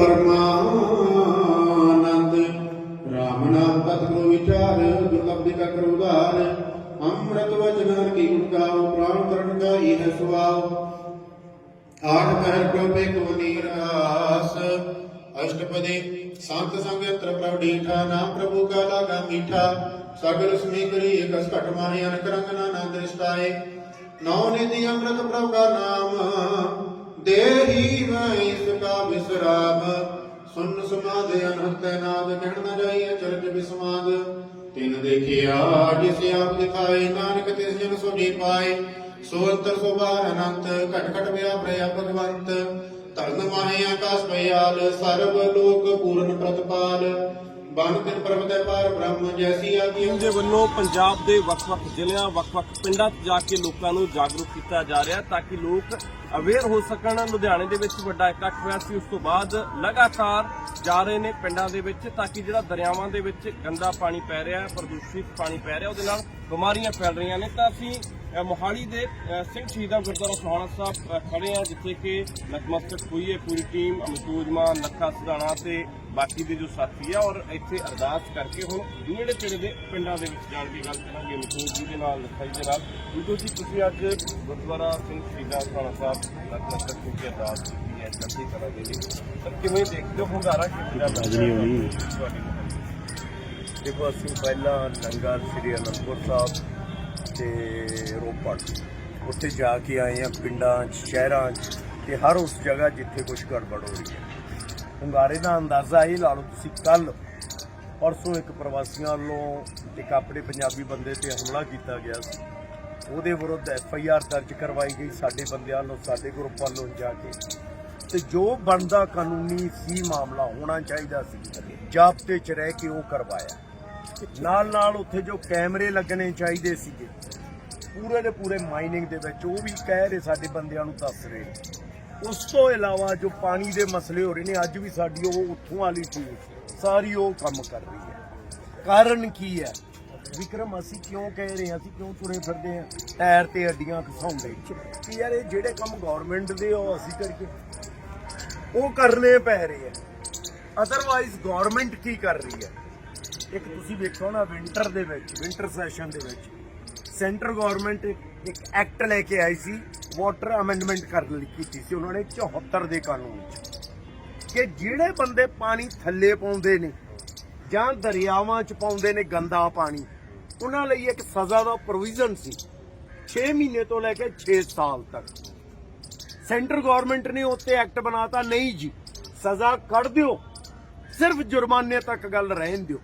ਪਰਮਾਨੰਦ। ਰਾਮ ਨਾਮ ਪਤ ਵਿਚਾਰ, ਦੁਰਲਭ ਦੀ ਕਰ ਉਦਾਰ ਅੰਮ੍ਰਿਤ ਵਚਨ ਹਰ ਕੀ ਗੁਣ ਗਾਓ, ਪ੍ਰਾਣ ਕਾ ਇਹ ਸੁਆਓ ਆਠ ਪਹਿਰ ਪ੍ਰਭ ਇੱਕ ਵਨੀਰ ਅਸ਼ਟਪਦੀ ਸੰਤ ਸੰਗ ਯੰਤਰ ਪ੍ਰਭ ਡੀਠਾ, ਨਾਮ ਪ੍ਰਭੂ ਕਾ ਲਾਗਾ ਮੀਠਾ। ਸਗਲ ਸੁਮੀ ਕਰੀ ਇਕਸ ਘਟ ਮਾਹੀ, ਅਨਕ ਰੰਗ ਨਾਨਾ ਦ੍ਰਿਸ਼ਟਾਏ। ਨੌ ਨਿਧੀ ਅੰਮ੍ਰਿਤ ਪ੍ਰਭ ਕਾ ਨਾਮ। ਦੇਹੀ ਮੈਂ ਇਸ ਕਾ ਵਿਸਰਾਮ ਸੁਨ ਸਮਾਦ ਅਨਹਤ ਨਾਦ, ਕਹਿਣ ਨ ਜਾਈਏ ਚਰਜ ਬਿਸਮਾਦ। ਤਿਨ ਦੇਖਿਆ, ਜਿਸ ਆਪ ਦਿਖਾਏ, ਨਾਨਕ ਤਿਸ ਜਨ ਸੋ ਪਾਏ। ਸੋ ਅੰਤਰ ਸੋ ਬਾਹਰ ਅਨੰਤ, ਘਟ ਘਟ ਵਿਆ ਪ੍ਰਯਾ ਭਗਵੰਤ। ਤਰਨ ਮਾਹੇ ਆਕਾਸ ਪਿਆਲ, ਸਰਬ ਲੋਕ ਪੂਰਨ ਪ੍ਰਤਪਾਲ। ਬਨ ਤਿਨ ਦੇ ਪਾਰ ਬ੍ਰਹਮ ਜੈਸੀ ਆਦੀ ਦੇ ਵੱਲੋਂ ਪੰਜਾਬ ਦੇ ਵੱਖ-ਵੱਖ ਜ਼ਿਲ੍ਹਿਆਂ, ਵੱਖ-ਵੱਖ ਪਿੰਡਾਂ 'ਚ ਜਾ ਕੇ ਲੋਕਾਂ ਨੂੰ ਜਾਗਰੂਕ ਕੀਤਾ ਜਾ ਰਿਹਾ ਤਾਂ ਕਿ ਲੋਕ ਅਵੇਅਰ ਹੋ ਸਕਣ। ਲੁਧਿਆਣੇ ਦੇ ਵਿੱਚ ਵੱਡਾ ਇਕੱਠ ਹੋਇਆ ਸੀ। ਉਸ ਤੋਂ ਬਾਅਦ ਲਗਾਤਾਰ ਜਾ ਰਹੇ ਨੇ ਪਿੰਡਾਂ ਦੇ ਵਿੱਚ ਤਾਂ ਕਿ ਜਿਹੜਾ ਦਰਿਆਵਾਂ ਦੇ ਵਿੱਚ ਗੰਦਾ ਪਾਣੀ ਪੈ ਰਿਹਾ ਹੈ, ਪ੍ਰਦੂਸ਼ਿਤ ਪਾਣੀ ਪੈ ਰਿਹਾ, ਉਹਦੇ ਨਾਲ ਬਿਮਾਰੀਆਂ ਫੈਲ ਰਹੀਆਂ ਨੇ। ਤਾਂ ਅਸੀਂ ਮੋਹਾਲੀ ਦੇ ਸਿੰਘ ਸ਼ਹੀਦਾਂ ਗੁਰਦੁਆਰਾ ਸੋਹਾਣਾ ਸਾਹਿਬ ਖੜੇ ਆ ਜਿੱਥੇ ਕਿ ਨਤਮਸਤਕ ਹੋਈ ਹੈ ਪੂਰੀ ਟੀਮ ਅਮਿਤੂਜ ਮਾਨ ਲੱਖਾ ਸਿਧਾਣਾ ਤੇ ਬਾਕੀ ਦੇ ਜੋ ਸਾਥੀ ਆ ਔਰ ਇੱਥੇ ਅਰਦਾਸ ਕਰਕੇ ਹੁਣ ਨੇੜੇ ਤੇੜੇ ਦੇ ਪਿੰਡਾਂ ਦੇ ਵਿੱਚ ਜਾਣ ਦੀ ਗੱਲ ਕਰਾਂਗੇ। ਅਮਿਤੂਜ ਜੀ ਦੇ ਨਾਲ ਲੱਖਾ ਜੀ ਦੇ ਨਾਲ। ਅਮਿਤੂਜ ਜੀ ਤੁਸੀਂ ਅੱਜ ਗੁਰਦੁਆਰਾ ਸਿੰਘ ਸ਼ਹੀਦਾਂ ਸੋਹਾਣਾ ਸਾਹਿਬ ਨਤਮਸਤਕ ਹੋ ਕੇ ਅਰਦਾਸ ਕੀਤੀ ਹੈ ਚੜ੍ਹਦੀ ਕਲਾ ਦੇ ਲਈ ਸਰ ਕਿਵੇਂ ਦੇਖਦੇ ਹੋ ਹੁੰਗਾਰਾ ਕਿ ਪੂਰਾ ਨਹੀਂ ਹੋਣੀ। ਤੁਹਾਡੀ ਦੇਖੋ ਅਸੀਂ ਪਹਿਲਾਂ ਲੰਗਰ ਸ੍ਰੀ ਅਨੰਦਪੁਰ ਸਾਹਿਬ ਤੇ ਰੋਪੜ। ਉੱਥੇ ਜਾ ਕੇ ਆਏ ਆ ਪਿੰਡਾਂ 'ਚ, ਸ਼ਹਿਰਾਂ 'ਚ ਤੇ ਹਰ ਉਸ ਜਗ੍ਹਾ ਜਿੱਥੇ ਕੁਝ ਗੜਬੜ ਹੋ ਰਹੀ ਹੈ। ਹੁੰਗਾਰੇ ਦਾ ਅੰਦਾਜ਼ਾ ਇਹ ਲਾ ਲਓ ਤੁਸੀਂ ਕੱਲ ਪਰਸੋਂ ਇੱਕ ਪ੍ਰਵਾਸੀਆਂ ਵੱਲੋਂ ਇੱਕ ਆਪਣੇ ਪੰਜਾਬੀ ਬੰਦੇ ਤੇ ਹਮਲਾ ਕੀਤਾ ਗਿਆ ਸੀ। ਉਹਦੇ ਵਿਰੁੱਧ ਐਫ ਆਈ ਆਰ ਦਰਜ ਕਰਵਾਈ ਗਈ ਸਾਡੇ ਬੰਦਿਆਂ ਨੂੰ ਸਾਡੇ ਗਰੁੱਪ ਵੱਲੋਂ ਜਾ ਕੇ। ਤੇ ਜੋ ਬਣਦਾ ਕਾਨੂੰਨੀ ਸੀ, ਮਾਮਲਾ ਹੋਣਾ ਚਾਹੀਦਾ ਸੀ। ਜਾਬਤੇ 'ਚ ਰਹਿ ਕੇ ਉਹ ਕਰਵਾਇਆ। ਨਾਲ ਨਾਲ ਉੱਥੇ ਜੋ ਕੈਮਰੇ ਲੱਗਣੇ ਚਾਹੀਦੇ ਸੀਗੇ ਪੂਰੇ ਦੇ ਪੂਰੇ ਮਾਈਨਿੰਗ ਦੇ ਵਿੱਚ, ਉਹ ਵੀ ਕਹਿ ਰਹੇ ਸਾਡੇ ਬੰਦਿਆਂ ਨੂੰ ਦੱਸ ਰਹੇ। ਉਸ ਤੋਂ ਇਲਾਵਾ ਜੋ ਪਾਣੀ ਦੇ ਮਸਲੇ ਹੋ ਰਹੇ ਨੇ, ਅੱਜ ਵੀ ਸਾਡੀ ਉਹ ਉੱਥੋਂ ਵਾਲੀ ਟੀਮ ਸਾਰੀ ਉਹ ਕੰਮ ਕਰ ਰਹੀ ਹੈ। ਕਾਰਨ ਕੀ ਹੈ? ਵਿਕਰਮ, ਅਸੀਂ ਕਿਉਂ ਕਹਿ ਰਹੇ ਹਾਂ, ਅਸੀਂ ਕਿਉਂ ਤੁਰੇ ਫਿਰਦੇ ਹਾਂ? ਟਾਇਰ ਤੇ ਅੱਡੀਆਂ ਖਸਾਉਂਦੇ ਕਿ ਯਾਰ, ਇਹ ਜਿਹੜੇ ਕੰਮ ਗਵਰਨਮੈਂਟ ਦੇ ਉਹ ਅਸੀਂ ਕਰਕੇ ਉਹ ਕਰਨੇ ਪੈ ਰਹੇ ਆ ਅਦਰਵਾਈਜ਼ ਗਵਰਨਮੈਂਟ ਕੀ ਕਰ ਰਹੀ ਹੈ? ਇੱਕ ਤੁਸੀਂ ਵੇਖੋ ਨਾ ਵਿੰਟਰ ਦੇ ਵਿੱਚ ਵਿੰਟਰ ਸੈਸ਼ਨ ਦੇ ਵਿੱਚ ਸੈਂਟਰ ਗਵਰਨਮੈਂਟ ਇੱਕ ਐਕਟ ਲੈ ਕੇ ਆਈ ਸੀ, ਵਾਟਰ ਅਮੈਂਡਮੈਂਟ ਕਰਨ ਲਈ ਕੀਤੀ ਸੀ ਉਹਨਾਂ ਨੇ 74 ਦੇ ਕਾਨੂੰਨ ਵਿੱਚ। ਕਿ ਜਿਹੜੇ ਬੰਦੇ ਪਾਣੀ ਥੱਲੇ ਪਾਉਂਦੇ ਨੇ ਜਾਂ ਦਰਿਆਵਾਂ 'ਚ ਪਾਉਂਦੇ ਨੇ ਗੰਦਾ ਪਾਣੀ, ਉਹਨਾਂ ਲਈ ਇੱਕ ਸਜ਼ਾ ਦਾ ਪ੍ਰੋਵੀਜ਼ਨ ਸੀ 6 ਮਹੀਨੇ ਤੋਂ ਲੈ ਕੇ 6 ਸਾਲ ਤੱਕ। ਸੈਂਟਰ ਗਵਰਨਮੈਂਟ ਨੇ ਉੱਤੇ ਐਕਟ ਬਣਾਤਾ ਨਹੀਂ ਜੀ, ਸਜ਼ਾ ਕੱਢ ਦਿਓ, ਸਿਰਫ ਜੁਰਮਾਨੇ ਤੱਕ ਗੱਲ ਰਹਿਣ ਦਿਓ।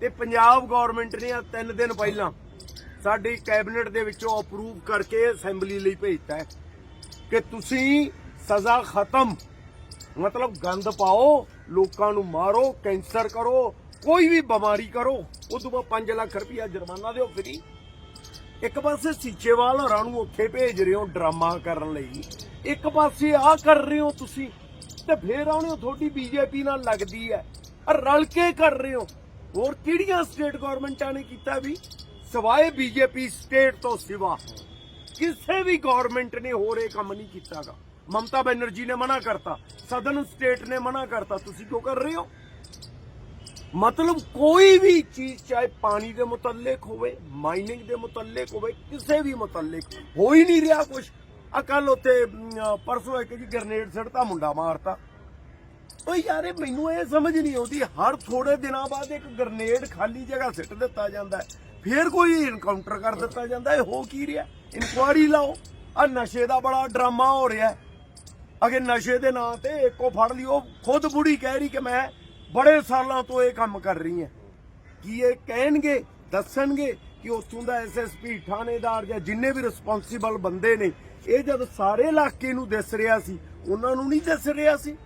ਤੇ ਪੰਜਾਬ ਗਵਰਨਮੈਂਟ ਨੇ ਆ ਤਿੰਨ ਦਿਨ ਪਹਿਲਾਂ ਸਾਡੀ ਕੈਬਨਿਟ ਦੇ ਵਿੱਚੋਂ ਅਪਰੂਵ ਕਰਕੇ ਅਸੈਂਬਲੀ ਲਈ ਭੇਜਤਾ ਹੈ ਕਿ ਤੁਸੀਂ ਸਜ਼ਾ ਖਤਮ, ਮਤਲਬ ਗੰਦ ਪਾਓ, ਲੋਕਾਂ ਨੂੰ ਮਾਰੋ, ਕੈਂਸਰ ਕਰੋ, ਕੋਈ ਵੀ ਬਿਮਾਰੀ ਕਰੋ, ਉਦੋਂ ਬਾਅਦ 5 ਲੱਖ ਰੁਪਇਆ ਜੁਰਮਾਨਾ ਦਿਓ ਫਰੀ ਇੱਕ ਪਾਸੇ ਸੀਚੇਵਾਲ ਹੋਰਾਂ ਨੂੰ ਉੱਥੇ ਭੇਜ ਰਹੇ ਹੋ ਡਰਾਮਾ ਕਰਨ ਲਈ, ਇੱਕ ਪਾਸੇ ਆਹ ਕਰ ਰਹੇ ਹੋ ਤੁਸੀਂ, ਤੇ ਫੇਰ ਆਉਣੇ ਹੋ ਤੁਹਾਡੀ ਬੀਜੇਪੀ ਨਾਲ ਲੱਗਦੀ ਹੈ ਔਰ ਰਲ ਕੇ ਕਰ ਰਹੇ ਹੋ। ਹੋਰ ਕਿਹੜੀਆਂ ਸਟੇਟ ਗਵਰਨਮੈਂਟਾਂ ਨੇ ਕੀਤਾ ਵੀ? ਸਵਾਏ ਬੀਜੇਪੀ ਸਟੇਟ ਤੋਂ ਸਿਵਾ। ਕਿਸੇ ਵੀ ਗਵਰਨਮੈਂਟ ਨੇ ਹੋਰ ਇਹ ਕੰਮ ਨਹੀਂ ਕੀਤਾਗਾ। ਮਮਤਾ ਬੈਨਰਜੀ ਨੇ ਮਨਾ ਕਰਤਾ ਸਦਨ ਸਟੇਟ ਨੇ ਮਨਾ ਕਰਤਾ। ਤੁਸੀਂ ਕਿਉਂ ਕਰ ਰਹੇ ਹੋ? ਮਤਲਬ ਕੋਈ ਵੀ ਚੀਜ਼ ਚਾਹੇ ਪਾਣੀ ਦੇ ਮੁਤਲਕ ਹੋਵੇ ਮਾਈਨਿੰਗ ਦੇ ਮੁਤਲਕ ਹੋਵੇ ਕਿਸੇ ਵੀ ਮੁਤਲਕ ਹੋ ਹੀ ਨਹੀਂ ਰਿਹਾ ਕੁਝ ਅਕਲ ਉੱਤੇ ਅਮ, ਪਰਸੋਂ ਇੱਕ ਜੀ ਗ੍ਰਨੇਡ ਸੜਤਾ ਮੁੰਡਾ ਮਾਰਤਾ। ਓ ਯਾਰ ਇਹ ਮੈਨੂੰ ਇਹ ਸਮਝ ਨਹੀਂ ਆਉਂਦੀ। ਹਰ ਥੋੜੇ ਦਿਨਾਂ ਬਾਅਦ ਇੱਕ ਗ੍ਰਨੇਡ ਖਾਲੀ ਜਗ੍ਹਾ ਸਿੱਟ ਦਿੱਤਾ ਜਾਂਦਾ ਹੈ। ਫੇਰ ਕੋਈ ਇਨਕਾਊਂਟਰ ਕਰ ਦਿੱਤਾ ਜਾਂਦਾ ਹੈ। ਹੋ ਕੀ ਰਿਹਾ? ਇਨਕੁਆਰੀ ਲਾਓ। ਆ ਨਸ਼ੇ ਦਾ ਬੜਾ ਡਰਾਮਾ ਹੋ ਰਿਹਾ ਹੈ। ਅਗੇ ਨਸ਼ੇ ਦੇ ਨਾਂ ਤੇ ਇੱਕੋ ਫੜ ਲਈ। ਉਹ ਖੁਦ ਬੁੜੀ ਕਹਿ ਰਹੀ ਕਿ ਮੈਂ ਬੜੇ ਸਾਲਾਂ ਤੋਂ ਇਹ ਕੰਮ ਕਰ ਰਹੀ ਹਾਂ। ਕੀ ਇਹ ਕਹਿਣਗੇ, ਦੱਸਣਗੇ ਕਿ ਉੱਥੋਂ ਦਾ ਐਸਐਸਪੀ ਥਾਣੇਦਾਰ ਜਾਂ ਜਿੰਨੇ ਵੀ ਰਿਸਪੌਂਸੀਬਲ ਬੰਦੇ ਨੇ, ਇਹ ਜਦ ਸਾਰੇ ਇਲਾਕੇ ਨੂੰ ਦਿਸ ਰਿਹਾ ਸੀ, ਉਹਨਾਂ ਨੂੰ ਨਹੀਂ ਦਿਸ ਰਿਹਾ ਸੀ?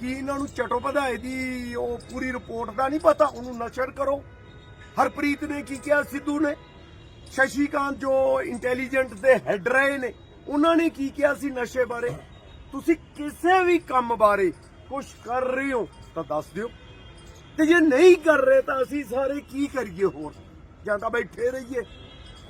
ਕੀ ਇਹਨਾਂ ਨੂੰ ਚਟੋ ਵਧਾਏ ਦੀ ਉਹ ਪੂਰੀ ਰਿਪੋਰਟ ਦਾ ਨਹੀਂ ਪਤਾ? ਉਹਨੂੰ ਨਸ਼ਰ ਕਰੋ। ਹਰਪ੍ਰੀਤ ਨੇ ਕੀ ਕਿਹਾ? ਸਿੱਧੂ ਨੇ? ਸ਼ਸ਼ੀਕਾਂਤ ਜੋ ਇੰਟੈਲੀਜੈਂਟ ਦੇ ਹੈਡ ਰਹੇ ਨੇ, ਉਹਨਾਂ ਨੇ ਕੀ ਕਿਹਾ ਸੀ ਨਸ਼ੇ ਬਾਰੇ? ਤੁਸੀਂ ਕਿਸੇ ਵੀ ਕੰਮ ਬਾਰੇ ਕੁਝ ਕਰ ਰਹੇ ਹੋ ਤਾਂ ਦੱਸ ਦਿਓ। ਤੇ ਜੇ ਨਹੀਂ ਕਰ ਰਹੇ ਤਾਂ ਅਸੀਂ ਸਾਰੇ ਕੀ ਕਰੀਏ ਹੋਰ? ਜਾਂ ਤਾਂ ਬੈਠੇ ਰਹੀਏ,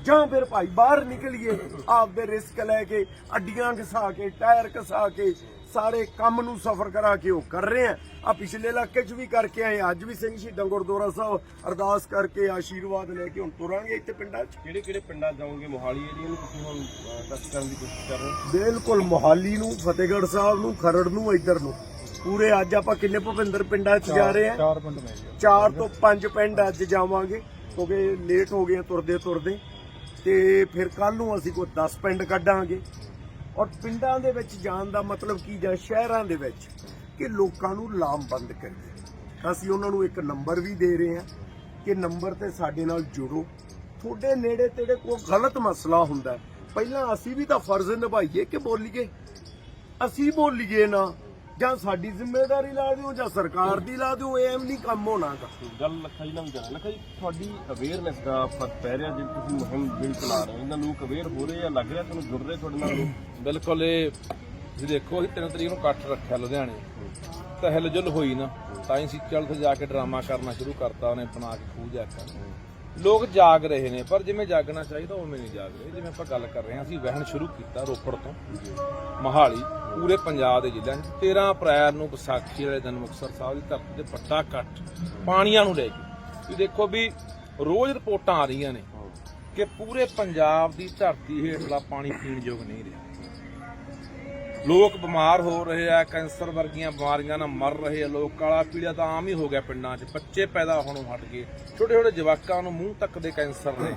ਜਾਂ ਫਿਰ ਭਾਈ ਬਾਹਰ ਨਿਕਲੀਏ, ਆਪਦੇ ਰਿਸਕ ਲੈ ਕੇ, ਅੱਡੀਆਂ ਘਸਾ ਕੇ ਟਾਇਰ ਘਸਾ ਕੇ ਸਾਰੇ ਕੰਮ ਨੂੰ ਸਫਰ ਕਰਾ ਕੇ ਉਹ ਕਰ ਰਹੇ ਆ ਆ ਪਿਛਲੇ ਇਲਾਕੇ 'ਚ ਵੀ ਕਰਕੇ ਆਏ ਅੱਜ ਵੀ ਸਿੰਘ ਸ਼ਹੀਦਾਂ ਗੁਰਦੁਆਰਾ ਸਾਹਿਬ ਅਰਦਾਸ ਕਰਕੇ ਆਸ਼ੀਰਵਾਦ ਲੈ ਕੇ ਹੁਣ ਤੁਰਾਂਗੇ ਇੱਥੇ ਪਿੰਡਾਂ 'ਚ। ਕਿਹੜੇ ਕਿਹੜੇ ਪਿੰਡਾਂ ਜਾਓਗੇ? ਮੋਹਾਲੀ ਏਰੀਆ ਨੂੰ ਤੁਸੀਂ ਹੁਣ ਟੱਚ ਕਰਨ ਦੀ ਕੋਸ਼ਿਸ਼ ਕਰ ਰਹੇ ਹੋ? ਬਿਲਕੁਲ ਮੋਹਾਲੀ ਨੂੰ ਫਤਿਹਗੜ੍ਹ ਸਾਹਿਬ ਨੂੰ ਖਰੜ ਨੂੰ ਇੱਧਰ ਨੂੰ। ਪੂਰੇ ਅੱਜ ਆਪਾਂ ਕਿੰਨੇ ਭੁਪਿੰਦਰ ਪਿੰਡਾਂ 'ਚ ਜਾ ਰਹੇ ਆ ਚਾਰ ਪਿੰਡ ਨੇ ਜੀ। ਚਾਰ ਤੋਂ ਪੰਜ ਪਿੰਡ ਅੱਜ ਜਾਵਾਂਗੇ ਕਿਉਂਕਿ ਲੇਟ ਹੋ ਗਏ ਆ ਤੁਰਦੇ ਤੁਰਦੇ। ਤੇ ਫਿਰ ਕੱਲ ਨੂੰ ਅਸੀਂ ਕੋਈ 10 ਪਿੰਡ ਕੱਢਾਂਗੇ। ਔਰ ਪਿੰਡਾਂ ਦੇ ਵਿੱਚ ਜਾਣ ਦਾ ਮਤਲਬ ਕੀ ਜਾਂ ਸ਼ਹਿਰਾਂ ਦੇ ਵਿੱਚ ਕਿ ਲੋਕਾਂ ਨੂੰ ਲਾਮਬੰਦ ਕਰੀਏ। ਅਸੀਂ ਉਹਨਾਂ ਨੂੰ ਇੱਕ ਨੰਬਰ ਵੀ ਦੇ ਰਹੇ ਹਾਂ ਕਿ ਨੰਬਰ ਤੇ ਸਾਡੇ ਨਾਲ ਜੁੜੋ। ਤੁਹਾਡੇ ਨੇੜੇ ਤੇੜੇ ਕੋਈ ਗਲਤ ਮਸਲਾ ਹੁੰਦਾ ਪਹਿਲਾਂ ਅਸੀਂ ਵੀ ਤਾਂ ਫਰਜ਼ ਨਿਭਾਈਏ ਕਿ ਬੋਲੀਏ। ਅਸੀਂ ਬੋਲੀਏ ਨਾ। ਜਾਂ ਸਾਡੀ ਜ਼ਿੰਮੇਵਾਰੀ ਲਾ ਦਿਓ ਜਾਂ ਸਰਕਾਰ ਦੀ ਲਾ ਦਿਓ ਐਮ ਨਹੀਂ ਕੰਮ ਹੋਣਾਗਾ ਗੱਲ ਲੱਖਾ ਜੀ ਨਾਲ ਵੀ ਕਰਾਂ ਲੱਖਾ ਜੀ ਤੁਹਾਡੀ ਅਵੇਅਰਨੈਸ ਦਾ ਫ਼ਰਕ ਪੈ ਰਿਹਾ ਜੇ ਤੁਸੀਂ ਮੁਹਿੰਮ ਜਿਹੜੀ ਚਲਾ ਰਹੇ ਹੋ ਇਹਨਾਂ ਲੋਕ ਅਵੇਅਰ ਹੋ ਰਹੇ ਆ ਲੱਗ ਰਿਹਾ ਤੁਹਾਨੂੰ ਜੁੜ ਰਹੇ ਤੁਹਾਡੇ ਨਾਲ? ਲੋਕ ਬਿਲਕੁਲ ਇਹ ਤੁਸੀਂ ਦੇਖੋ ਅਸੀਂ ਤਿੰਨ ਤਰੀਕ ਨੂੰ ਇਕੱਠ ਰੱਖਿਆ ਲੁਧਿਆਣੇ। ਤਾਂ ਹਿਲਜੁਲ ਹੋਈ ਨਾ ਤਾਂ ਹੀ ਸਿੱਚਲ ਤੇ ਜਾ ਕੇ ਡਰਾਮਾ ਕਰਨਾ ਸ਼ੁਰੂ ਕਰਤਾ ਉਹਨੇ ਬਣਾ ਕੇ ਖੂਹ ਜਾ ਕੇ। ਲੋਕ ਜਾਗ ਰਹੇ ਨੇ ਪਰ ਜਿਵੇਂ ਜਾਗਣਾ ਚਾਹੀਦਾ ਉਵੇਂ ਨਹੀਂ ਜਾਗ ਰਹੇ। ਜਿਵੇਂ ਆਪਾਂ ਗੱਲ ਕਰ ਰਹੇ ਹਾਂ ਅਸੀਂ ਵਹਿਣ ਸ਼ੁਰੂ ਕੀਤਾ ਰੋਪੜ ਤੋਂ। ਮਹਾਲੀ ਪੂਰੇ ਪੰਜਾਬ ਦੇ ਜ਼ਿਲ੍ਹਿਆਂ 'ਚ। 13 ਅਪ੍ਰੈਲ ਨੂੰ ਵਿਸਾਖੀ ਵਾਲੇ ਦਿਨ ਮੁਕਤਸਰ ਸਾਹਿਬ ਦੀ ਧਰਤੀ ਤੇ ਵੱਡਾ ਇਕੱਠ ਪਾਣੀਆਂ ਨੂੰ ਲੈ ਕੇ। ਤੁਸੀਂ ਦੇਖੋ ਵੀ ਰੋਜ਼ ਰਿਪੋਰਟਾਂ ਆ ਰਹੀਆਂ ਨੇ ਕਿ ਪੂਰੇ ਪੰਜਾਬ ਦੀ ਧਰਤੀ ਹੇਠਲਾ ਪਾਣੀ ਪੀਣ ਯੋਗ ਨਹੀਂ ਰਿਹਾ। ਲੋਕ ਬਿਮਾਰ ਹੋ ਰਹੇ ਆ, ਕੈਂਸਰ ਵਰਗੀਆਂ ਬਿਮਾਰੀਆਂ ਨਾਲ ਮਰ ਰਹੇ ਆ ਲੋਕ, ਕਾਲਾ ਪੀਲਾ ਤਾਂ ਆਮ ਹੀ ਹੋ ਗਿਆ ਪਿੰਡਾਂ 'ਚ, ਬੱਚੇ ਪੈਦਾ ਹੋਣੋਂ ਹਟ ਗਏ। ਛੋਟੇ ਛੋਟੇ ਜਵਾਕਾਂ ਨੂੰ ਮੂੰਹ ਤੱਕ ਦੇ ਕੈਂਸਰ ਨੇ।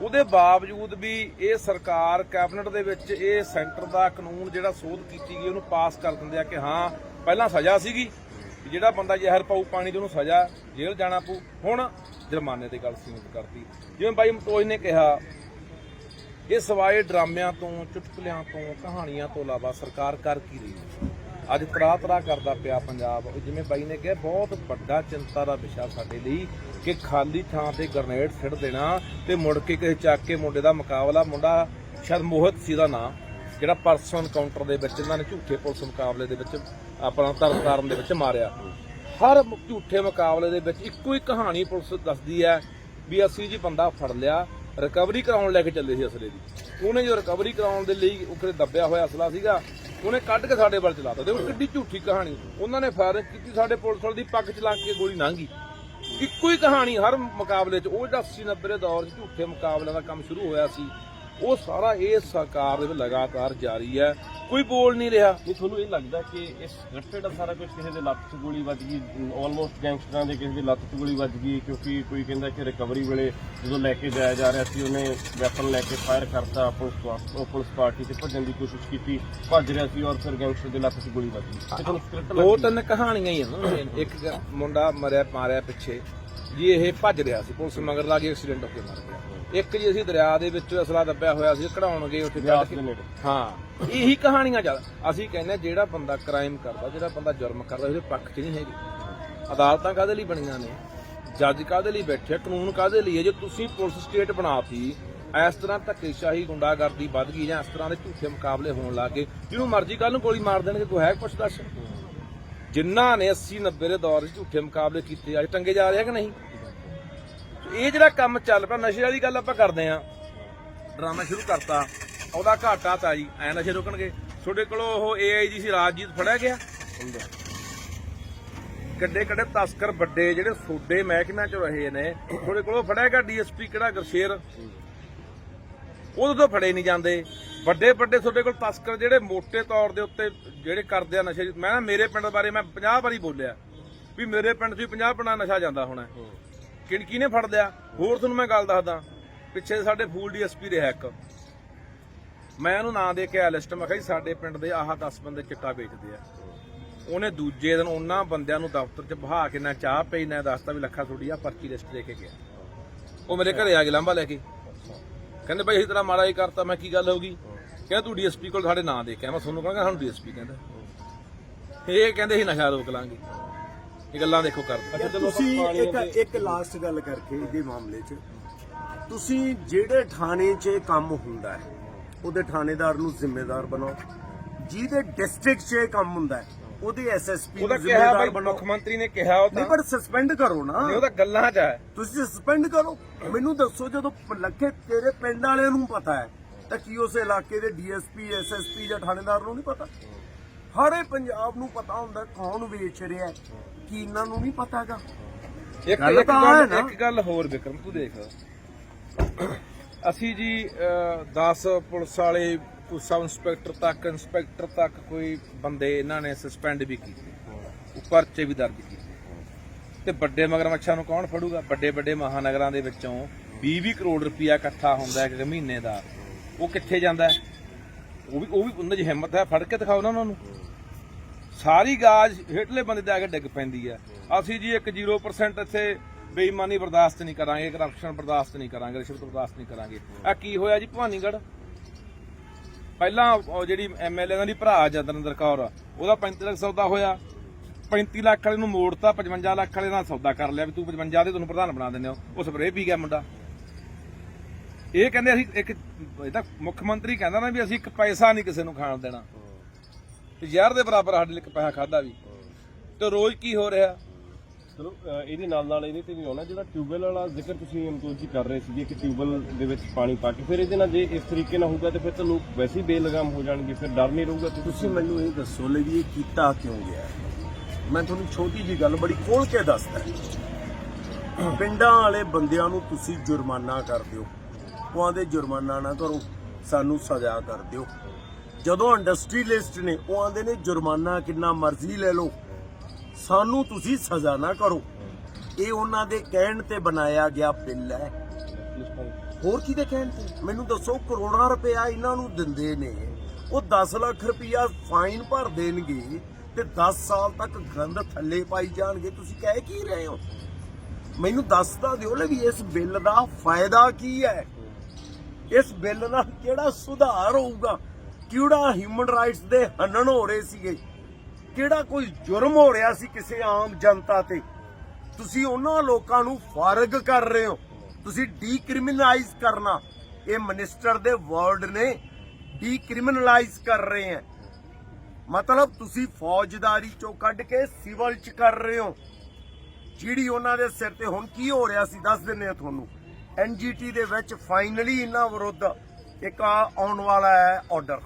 ਉਹਦੇ ਬਾਵਜੂਦ ਵੀ ਇਹ ਸਰਕਾਰ ਕੈਬਨਿਟ ਦੇ ਵਿੱਚ ਇਹ ਸੈਂਟਰ ਦਾ ਕਾਨੂੰਨ ਜਿਹੜਾ ਸੋਧ ਕੀਤੀ ਗਈ, ਉਹਨੂੰ ਪਾਸ ਕਰ ਦਿੰਦੇ ਆ ਕਿ ਹਾਂ, ਪਹਿਲਾਂ ਸਜ਼ਾ ਸੀਗੀ ਕਿ ਜਿਹੜਾ ਬੰਦਾ ਜ਼ਹਿਰ ਪਾਊ ਪਾਣੀ 'ਚ ਉਹਨੂੰ ਸਜ਼ਾ ਜੇਲ੍ਹ ਜਾਣਾ ਪਊ। ਹੁਣ ਜੁਰਮਾਨੇ ਤੇ ਗੱਲ ਸੀਮਿਤ ਕਰਤੀ। ਜਿਵੇਂ ਬਾਈ ਮਤੋਜ ਨੇ ਕਿਹਾ ਇਹ ਸਵਾਏ ਡਰਾਮਿਆਂ ਤੋਂ, ਚੁਟਕਲਿਆਂ ਤੋਂ, ਕਹਾਣੀਆਂ ਤੋਂ ਇਲਾਵਾ ਸਰਕਾਰ ਕਰ ਕੀ ਰਹੀ ਹੈ? ਅੱਜ ਤਰਾ ਤਰਾ ਕਰਦਾ ਪਿਆ ਪੰਜਾਬ। ਜਿਵੇਂ ਬਾਈ ਨੇ ਕਿਹਾ, ਬਹੁਤ ਵੱਡਾ ਚਿੰਤਾ ਦਾ ਵਿਸ਼ਾ ਸਾਡੇ ਲਈ ਕਿ ਖਾਲੀ ਥਾਂ ਤੇ ਗ੍ਰਨੇਡ ਸਿੱਟ ਦੇਣਾ ਤੇ ਮੁੜ ਕੇ ਕਿਸੇ ਚੱਕ ਕੇ ਮੁੰਡੇ ਦਾ ਮੁਕਾਬਲਾ, ਮੁੰਡਾ ਸ਼ਾਇਦ ਮੋਹਿਤ ਸੀ ਦਾ ਨਾਂ, ਜਿਹੜਾ ਪਰਸਨ ਕਾਊਂਟਰ ਦੇ ਵਿੱਚ ਇਹਨਾਂ ਨੇ ਝੂਠੇ ਪੁਲਿਸ ਮੁਕਾਬਲੇ ਦੇ ਵਿੱਚ ਆਪਣਾ ਤਰਨਤਾਰਨ ਦੇ ਵਿੱਚ ਮਾਰਿਆ। ਹਰ ਝੂਠੇ ਮੁਕਾਬਲੇ ਦੇ ਵਿੱਚ ਇੱਕੋ ਹੀ ਕਹਾਣੀ ਪੁਲਿਸ ਦੱਸਦੀ ਹੈ ਵੀ ਅਸੀਂ ਜੀ ਬੰਦਾ ਫੜ ਲਿਆ ਰਿਕਵਰੀ ਕਰਾਉਣ ਲੈ ਕੇ ਚੱਲੇ ਸੀ ਅਸਲੇ ਦੀ। ਉਹਨੇ ਜੋ ਰਿਕਵਰੀ ਕਰਾਉਣ ਦੇ ਲਈ ਉਕਰੇ ਦੱਬਿਆ ਹੋਇਆ ਅਸਲਾ ਸੀਗਾ, ਉਹਨੇ ਕੱਢ ਕੇ ਸਾਡੇ ਵੱਲ ਚਲਾਤਾ ਉਹ ਕਿੱਡੀ ਝੂਠੀ ਕਹਾਣੀ। ਉਹਨਾਂ ਨੇ ਫਾਇਰਿੰਗ ਕੀਤੀ, ਸਾਡੇ ਪੁਲਿਸ ਵਾਲੇ ਦੀ ਪੱਗ ਚਲਾ ਕੇ ਗੋਲੀ ਲੰਘ। ਗਈ ਇੱਕੋ ਹੀ ਕਹਾਣੀ ਹਰ ਮੁਕਾਬਲੇ 'ਚ। ਉਹ ਜਿਹੜਾ 80 90 ਦੇ ਦੌਰ 'ਚ ਝੂਠੇ ਮੁਕਾਬਲਿਆਂ ਦਾ ਕੰਮ ਸ਼ੁਰੂ ਹੋਇਆ ਸੀ। ਉਹ ਸਾਰਾ ਇਹ ਸਰਕਾਰ ਦੇ ਵਿੱਚ ਲਗਾਤਾਰ ਜਾਰੀ ਹੈ। ਕੋਈ ਬੋਲ ਨਹੀਂ ਰਿਹਾ। ਨਹੀਂ ਤੁਹਾਨੂੰ ਇਹ ਲੱਗਦਾ ਕਿ ਇਸ ਰੱਟੇ ਦਾ ਸਾਰਾ ਕੁਝ ਕਿਸੇ ਦੇ ਲੱਤ 'ਚ ਗੋਲੀ ਵੱਜ ਗਈ ਆਲਮੋਸਟ ਗੈਂਗਸਟਰਾਂ ਦੇ ਕਿਸੇ ਦੇ ਲੱਤ 'ਚ ਗੋਲੀ ਵੱਜ ਗਈ ਕਿਉਂਕਿ ਕੋਈ ਕਹਿੰਦਾ ਕਿ ਰਿਕਵਰੀ ਵੇਲੇ ਜਦੋਂ ਲੈ ਕੇ ਜਾਇਆ ਜਾ ਰਿਹਾ ਸੀ ਉਹਨੇ ਵੈਪਨ ਲੈ ਕੇ ਫਾਇਰ ਕਰਤਾ ਪੁਲਿਸ ਪੁਲਿਸ ਪਾਰਟੀ ਤੇ ਭੱਜਣ ਦੀ ਕੋਸ਼ਿਸ਼ ਕੀਤੀ ਭੱਜ ਰਿਹਾ ਸੀ ਔਰ ਫਿਰ ਗੈਂਗਸਟਰ ਦੇ ਲੱਤ 'ਚ ਗੋਲੀ ਵੱਜ ਗਈ। ਦੋ ਤਿੰਨ ਕਹਾਣੀਆਂ ਹੀ ਆ ਨਾ main। ਇੱਕ ਮੁੰਡਾ ਮਰਿਆ ਮਾਰਿਆ ਪਿੱਛੇ। ਜੀ ਇਹ ਭੱਜ ਰਿਹਾ ਸੀ ਪੁਲਿਸ ਮਗਰ ਲਾ ਕੇ ਐਕਸੀਡੈਂਟ ਹੋ ਕੇ ਮਰ ਗਿਆ। ਇੱਕ ਜੀ ਅਸੀਂ ਦਰਿਆ ਦੇ ਵਿੱਚ ਅਸਲਾ ਦੱਬਿਆ ਹੋਇਆ ਸੀ ਕਢਾਉਣ ਗਏ ਉੱਥੇ ਕੱਢ ਕੇ। ਹਾਂ ਇਹੀ ਕਹਾਣੀਆਂ ਚੱਲ ਅਸੀਂ ਕਹਿੰਦੇ ਜਿਹੜਾ ਬੰਦਾ ਕ੍ਰਾਈਮ ਕਰਦਾ ਜਿਹੜਾ ਬੰਦਾ ਜੁਰਮ ਕਰਦਾ ਉਹਦੇ ਪੱਖ 'ਚ ਨਹੀਂ ਹੈਗੀ। ਅਦਾਲਤਾਂ ਕਾਹਦੇ ਲਈ ਬਣੀਆਂ ਨੇ? ਜੱਜ ਕਾਹਦੇ ਲਈ ਬੈਠੇ ਕਾਨੂੰਨ ਕਾਹਦੇ ਲਈ ਹੈ? ਜੇ ਤੁਸੀਂ ਪੁਲਿਸ ਸਟੇਟ ਬਣਾਤੀ ਇਸ ਤਰ੍ਹਾਂ ਧੱਕੇਸ਼ਾਹੀ ਗੁੰਡਾਗਰਦੀ ਵੱਧ ਗਈ ਜਾਂ ਇਸ ਤਰ੍ਹਾਂ ਦੇ ਝੂਠੇ ਮੁਕਾਬਲੇ ਹੋਣ ਲੱਗੇ ਜਿਹਨੂੰ ਮਰਜ਼ੀ ਕੱਲ ਨੂੰ ਗੋਲੀ ਮਾਰ ਦੇਣਗੇ ਕੋਈ ਹੈ ਕੁਛ ਦੱਸ? ਜਿਨ੍ਹਾਂ ਨੇ 80 90 ਦੇ ਦੌਰ 'ਚ ਝੂਠੇ ਮੁਕਾਬਲੇ ਕੀਤੇ, ਅੱਜ ਟੰਗੇ ਜਾ ਰਹੇ ਕਿ ਨਹੀਂ? ਇਹ ਜਿਹੜਾ ਕੰਮ ਚੱਲ ਪਿਆ, ਨਸ਼ੇ ਵਾਲੀ ਗੱਲ ਆਪਾਂ ਕਰਦੇ ਆਂ। ਡਰਾਮਾ ਸ਼ੁਰੂ ਕਰਤਾ, ਉਹਦਾ ਘਾਟਾ ਤਾਂ ਜੀ ਐ ਨਸ਼ੇ ਰੋਕਣਗੇ। ਤੁਹਾਡੇ ਕੋਲ ਉਹ ਏਆਈਜੀ ਸੀ ਰਾਜਜੀਤ ਫੜਿਆ ਗਿਆ? ਕੱਡੇ ਕੱਡੇ ਤਸਕਰ ਵੱਡੇ ਜਿਹੜੇ ਸੋਡੇ ਮਹਿਕਮਿਆਂ ਚ ਰਹੇ ਨੇ, ਤੁਹਾਡੇ ਕੋਲ ਫੜਿਆ ਗਿਆ ਡੀਐਸਪੀ ਕਿਹੜਾ, ਗਰਸ਼ੇਰ? ਉਹਦੇ ਫੜੇ ਨਹੀਂ ਜਾਂਦੇ। ਵੱਡੇ ਵੱਡੇ ਤੁਹਾਡੇ ਕੋਲ ਤਸਕਰ ਜਿਹੜੇ ਮੋٹے ਤੌਰ ਦੇ ਉੱਤੇ ਜਿਹੜੇ ਕਰਦੇ ਆ ਨਸ਼ੇ, ਮੈਂ ਨਾ ਮੇਰੇ ਪਿੰਡ ਬਾਰੇ ਮੈਂ 50 ਵਾਰੀ ਬੋਲਿਆ ਵੀ ਮੇਰੇ ਪਿੰਡ 'ਚ ਵੀ 50 ਪਣਾ ਨਸ਼ਾ ਜਾਂਦਾ ਹੋਣਾ। ਕਿਣਕੀ ਨੇ ਫੜ ਲਿਆ? ਹੋਰ ਤੁਹਾਨੂੰ ਮੈਂ ਗੱਲ ਦੱਸਦਾ। ਪਿੱਛੇ ਸਾਡੇ ਫੂਲ ਡੀਐਸਪੀ ਰਿਹਾ ਇੱਕ। ਮੈਂ ਉਹਨੂੰ ਨਾਂ ਦੇ ਕੇ ਆ ਲਿਸਟ ਮੈਂ ਕਿਹਾ ਜੀ ਸਾਡੇ ਪਿੰਡ ਦੇ ਆਹ 10 ਬੰਦੇ ਚਿੱਟਾ ਵੇਚਦੇ ਆ। ਉਹਨੇ ਦੂਜੇ ਦਿਨ ਉਹਨਾਂ ਬੰਦਿਆਂ ਨੂੰ ਦਫ਼ਤਰ 'ਚ ਬਹਾ ਕੇ ਨਾ ਚਾਹ ਪਈ, ਨਾ ਦੱਸਤਾ ਵੀ ਲੱਖਾ ਤੁਹਾਡੀ ਆ, ਪਰਚੀ ਲਿਸਟ ਦੇ ਕੇ ਗਿਆ। ਉਹ ਮੇਰੇ ਘਰੇ ਆ ਕੇ ਲਾਂਬਾ ਲੈ ਕੇ। ਕਹਿੰਦੇ ਭਾਈ ਇਸ ਤਰ੍ਹਾਂ ਮਾੜਾ ਹੀ ਕਰਤਾ, ਮੈਂ ਕੀ ਗੱਲ ਹੋ ਕਹਿੰਦਾ ਤੂੰ ਡੀਐਸਪੀ ਕੋਲ ਸਾਡੇ ਨਾਂ ਦੇ ਕੇ। ਮੈਂ ਤੁਹਾਨੂੰ ਕਹਾਂਗਾ ਸਾਨੂੰ ਡੀਐਸਪੀ ਕਹਿੰਦਾ। ਇਹ ਕਹਿੰਦੇ ਸੀ ਨਸ਼ਾ ਰੋਕ ਲਾਂਗੇ। ਇਹ ਗੱਲਾਂ ਦੇਖੋ ਕਰਦੇ। ਤੁਸੀਂ ਇੱਕ ਇੱਕ ਲਾਸਟ ਗੱਲ ਕਰਕੇ ਇਹਦੇ ਮਾਮਲੇ 'ਚ। ਤੁਸੀਂ ਜਿਹੜੇ ਥਾਣੇ 'ਚ ਕੰਮ ਹੁੰਦਾ ਹੈ ਉਹਦੇ ਥਾਣੇਦਾਰ ਨੂੰ ਜ਼ਿੰਮੇਦਾਰ ਬਣਾਓ। ਜਿਹਦੇ ਡਿਸਟ੍ਰਿਕਟ 'ਚ ਕੰਮ ਹੁੰਦਾ ਹੈ ਉਹਦੇ ਐਸਐਸਪੀ ਉਹਦਾ ਨੂੰ ਕਿਹਾ ਜ਼ਿੰਮੇਦਾਰ ਬਣਾਓ। ਮੁੱਖ ਮੰਤਰੀ ਨੇ ਕਿਹਾ ਉਹ ਤਾਂ ਨਹੀਂ ਪਰ ਸਸਪੈਂਡ ਕਰੋ ਨਾ। ਨਹੀਂ, ਉਹ ਤਾਂ ਗੱਲਾਂ 'ਚ ਹੈ। ਤੁਸੀਂ ਸਸਪੈਂਡ ਕਰੋ। ਮੈਨੂੰ ਦੱਸੋ ਜਦੋਂ ਲੱਖੇ ਤੇਰੇ ਪਿੰਡ ਵਾਲਿਆਂ ਨੂੰ ਪਤਾ ਹੈ ਤਾਂ ਕੀ ਉਸ ਇਲਾਕੇ ਦੇ ਡੀਐਸਪੀ ਐਸਐਸਪੀ ਜਾਂ ਥਾਣੇਦਾਰ ਨੂੰ ਨਹੀਂ ਪਤਾ? ਸਾਰੇ ਪੰਜਾਬ ਨੂੰ ਪਤਾ ਹੁੰਦਾ ਕੌਣ ਵੇਚ ਰਿਹਾ। ਕੀ ਇਹਨਾਂ ਨੂੰ ਨਹੀਂ ਪਤਾਗਾ ਇੱਕ ਗੱਲ ਇੱਕ ਤਾਂ ਗੱਲ ਹੈ ਨਾ। ਇੱਕ ਗੱਲ ਹੋਰ ਵਿਕਰਮ ਤੂੰ ਦੇਖ। ਅਸੀਂ ਜੀ 10 ਪੁਲਿਸ ਵਾਲੇ ਕੋਈ ਸਬ ਇੰਸਪੈਕਟਰ ਤੱਕ ਇੰਸਪੈਕਟਰ ਤੱਕ ਕੋਈ ਬੰਦੇ ਇਹਨਾਂ ਨੇ ਸਸਪੈਂਡ ਵੀ ਕੀਤੇ। ਉਹ ਪਰਚੇ ਵੀ ਦਰਜ ਕੀਤੇ। ਤੇ ਵੱਡੇ ਮਗਰਮੱਛਾਂ ਨੂੰ ਕੌਣ ਫੜੂਗਾ? ਵੱਡੇ ਵੱਡੇ ਮਹਾਨਗਰਾਂ ਦੇ ਵਿੱਚੋਂ 20-20 ਕਰੋੜ ਰੁਪਇਆ ਇਕੱਠਾ ਹੁੰਦਾ ਹੈ ਇੱਕ ਮਹੀਨੇ ਦਾ। ਉਹ ਕਿੱਥੇ ਜਾਂਦਾ ਉਹ ਵੀ ਉਹ ਵੀ ਉਹਨਾਂ ਦੀ ਹਿੰਮਤ ਹੈ, ਫੜ ਕੇ ਦਿਖਾਓ ਨਾ ਉਹਨਾਂ ਨੂੰ। ਸਾਰੀ ਗਾਜ ਹੇਠਲੇ ਬੰਦੇ ਤੇ ਆ ਕੇ ਡਿੱਗ ਪੈਂਦੀ ਹੈ। ਅਸੀਂ ਜੀ ਇੱਕ 0% ਇੱਥੇ ਬੇਈਮਾਨੀ ਬਰਦਾਸ਼ਤ ਨਹੀਂ ਕਰਾਂਗੇ ਕਰਪਸ਼ਨ ਬਰਦਾਸ਼ਤ ਨਹੀਂ ਕਰਾਂਗੇ, ਰਿਸ਼ਵਤ ਬਰਦਾਸ਼ਤ ਨਹੀਂ ਕਰਾਂਗੇ। ਆ ਕੀ ਹੋਇਆ ਜੀ? ਭਵਾਨੀਗੜ੍ਹ। ਪਹਿਲਾਂ ਉਹ ਜਿਹੜੀ ਐਮਐਲਏ ਦੀ ਭਰਾ ਜਤਨਿੰਦਰ ਕੌਰ, ਉਹਦਾ 35 ਲੱਖ ਸੌਦਾ ਹੋਇਆ। 35 ਲੱਖ ਵਾਲੇ ਨੂੰ ਮੋੜਤਾ 55 ਲੱਖ ਵਾਲੇ ਨਾਲ ਸੌਦਾ ਕਰ ਲਿਆ ਵੀ ਤੂੰ 55 ਦੇ ਤੁਹਾਨੂੰ ਪ੍ਰਧਾਨ ਬਣਾ ਦਿੰਦੇ ਹੋ। ਉਹ ਸਪਰੇਅ ਪੀ ਗਿਆ ਮੁੰਡਾ। ਇਹ ਕਹਿੰਦੇ ਅਸੀਂ ਇੱਕ ਇਹ ਤਾਂ ਮੁੱਖ ਮੰਤਰੀ ਕਹਿੰਦਾ ਨਾ ਵੀ ਅਸੀਂ ਇੱਕ ਪੈਸਾ ਨਹੀਂ ਕਿਸੇ ਨੂੰ ਖਾਣ ਦੇਣਾ। ਤੇ ਜ਼ਹਿਰ ਦੇ ਬਰਾਬਰ ਸਾਡੇ ਲਈ ਇੱਕ ਪੈਸਾ ਖਾਦਾ ਵੀ। ਤੇ ਰੋਜ਼ ਕੀ ਹੋ ਰਿਹਾ? ਚਲੋ ਇਹਦੇ ਨਾਲ ਨਾਲ ਇਹਦੇ ਤੇ ਵੀ ਆਉਣਾ ਜਿਹੜਾ ਟਿਊਬਵੈਲ ਵਾਲਾ ਜ਼ਿਕਰ ਤੁਸੀਂ ਅਨਕੋਲ ਜੀ ਕਰ ਰਹੇ ਸੀਗੇ ਕਿ ਟਿਊਬਵੈਲ ਦੇ ਵਿੱਚ ਪਾਣੀ ਪਾ ਕੇ ਫਿਰ ਇਹਦੇ ਨਾਲ ਜੇ ਇਸ ਤਰੀਕੇ ਨਾਲ ਹੋਊਗਾ ਤੇ ਫਿਰ ਤਾਂ ਲੋਕ ਵੈਸੇ ਹੀ ਬੇਲਗਾਮ ਹੋ ਜਾਣਗੇ ਫਿਰ ਡਰ ਨਹੀਂ ਰਹੂਗਾ ਤੇ ਤੁਸੀਂ ਮੈਨੂੰ ਇਹ ਦੱਸੋ ਲਈ ਵੀ ਇਹ ਕੀਤਾ ਕਿਉਂ ਗਿਆ? ਮੈਂ ਤੁਹਾਨੂੰ ਛੋਟੀ ਜੀ ਗੱਲ ਬੜੀ ਖੋਲ ਕੇ ਦੱਸਦਾ। ਪਿੰਡਾਂ ਵਾਲੇ ਬੰਦਿਆਂ ਨੂੰ ਤੁਸੀਂ ਜੁਰਮਾਨਾ ਕਰ ਦਿਓ। ਉਹ ਆਂਦੇ ਜੁਰਮਾਨਾ ਨਾ ਕਰੋ ਸਾਨੂੰ ਸਜ਼ਾ ਕਰ ਦਿਓ। ਜਦੋਂ ਇੰਡਸਟਰੀਲਿਸਟ ਨੇ ਉਹ ਆਂਦੇ ਨੇ, ਜੁਰਮਾਨਾ ਕਿੰਨਾ ਮਰਜ਼ੀ ਲੈ ਲਓ, ਸਾਨੂੰ ਤੁਸੀਂ ਸਜ਼ਾ ਨਾ ਕਰੋ। ਇਹ ਉਹਨਾਂ ਦੇ ਕਹਿਣ ਤੇ ਬਣਾਇਆ ਗਿਆ ਬਿੱਲ ਹੈ। ਹੋਰ ਕਿਹਦੇ ਕਹਿਣ ਤੇ? ਮੈਨੂੰ ਦੱਸੋ, ਕਰੋੜਾਂ ਰੁਪਇਆ ਇਹਨਾਂ ਨੂੰ ਦਿੰਦੇ ਨੇ। ਉਹ 10 ਲੱਖ ਰੁਪਇਆ ਫਾਈਨ ਭਰ ਦੇਣਗੇ ਤੇ 10 ਸਾਲ ਤੱਕ ਗੰਦ ਥੱਲੇ ਪਾਈ ਜਾਣਗੇ। ਤੁਸੀਂ ਕਹਿ ਕੀ ਰਹੇ ਹੋ? ਮੈਨੂੰ ਦੱਸਦਾ ਦਿਓ ਲੈ ਵੀ ਇਸ ਬਿੱਲ ਦਾ ਫਾਇਦਾ ਕੀ ਹੈ? ਇਸ ਬਿੱਲ ਨਾਲ ਕਿਹੜਾ ਸੁਧਾਰ ਹੋਊਗਾ? ਕਿਹੜਾ ਹਿਊਮਨ ਰਾਈਟਸ ਦੇ ਹਨਨ ਹੋ ਰਹੇ ਸੀਗੇ? ਕਿਹੜਾ ਕੋਈ ਜੁਰਮ ਹੋ ਰਿਹਾ ਸੀ ਕਿਸੇ ਆਮ ਜਨਤਾ ਤੇ? ਤੁਸੀਂ ਉਹਨਾਂ ਲੋਕਾਂ ਨੂੰ ਫਾਰਗ ਕਰ ਰਹੇ ਹੋ। ਤੁਸੀਂ ਡੀਕ੍ਰਿਮੀਨਲਾਈਜ਼ ਕਰਨਾ। ਇਹ ਮਿਨਿਸਟਰ ਦੇ ਵਰਡ ਨੇ ਡੀਕ੍ਰਿਮੀਨਲਾਈਜ਼ ਕਰ ਰਹੇ ਹੈ। ਮਤਲਬ ਤੁਸੀਂ ਫੌਜਦਾਰੀ ਚੋਂ ਕੱਢ ਕੇ ਸਿਵਲ ਚ ਕਰ ਰਹੇ ਹੋ। ਜਿਹੜੀ ਉਹਨਾਂ ਦੇ ਸਿਰ ਤੇ ਹੁਣ ਕੀ ਹੋ ਰਿਹਾ ਸੀ, ਦੱਸ ਦਿੰਨੇ ਆ ਤੁਹਾਨੂੰ। ਐਨਜੀਟੀ ਦੇ ਵਿੱਚ ਫਾਈਨਲੀ ਇਹਨਾਂ ਵਿਰੁੱਧ ਇੱਕ ਆਉਣ ਵਾਲਾ ਹੈ ਆਰਡਰ